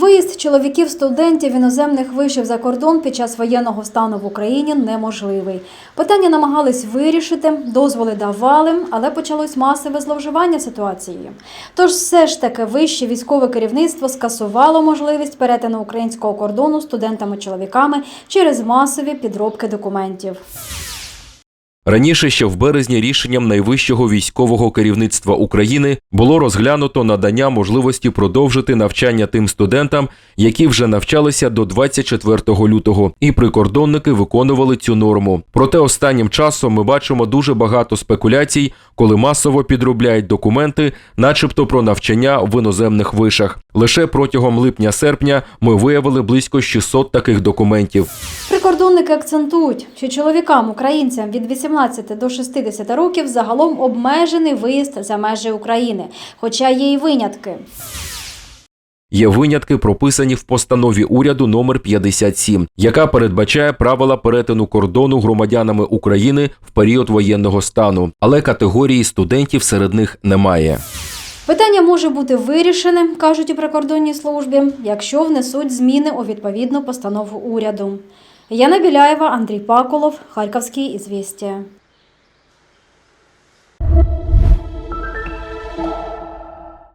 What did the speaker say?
Виїзд чоловіків-студентів іноземних вишів за кордон під час воєнного стану в Україні неможливий. Питання намагались вирішити, дозволи давали, але почалось масове зловживання ситуацією. Тож все ж таки вище військове керівництво скасувало можливість перетину українського кордону студентами-чоловіками через масові підробки документів. Раніше ще в березні рішенням найвищого військового керівництва України було розглянуто надання можливості продовжити навчання тим студентам, які вже навчалися до 24 лютого, і прикордонники виконували цю норму. Проте останнім часом ми бачимо дуже багато спекуляцій, коли масово підробляють документи, начебто про навчання в іноземних вишах. Лише протягом липня-серпня ми виявили близько 600 таких документів. Прикордонники акцентують, що чоловікам, українцям від 18 до 60 років загалом обмежений виїзд за межі України, хоча є й винятки. Є винятки, прописані в постанові уряду номер 57, яка передбачає правила перетину кордону громадянами України в період воєнного стану, але категорії студентів серед них немає. Питання може бути вирішене, кажуть у прикордонній службі, якщо внесуть зміни у відповідну постанову уряду. Яна Біляєва, Андрій Паколов, Харківські ізвістія.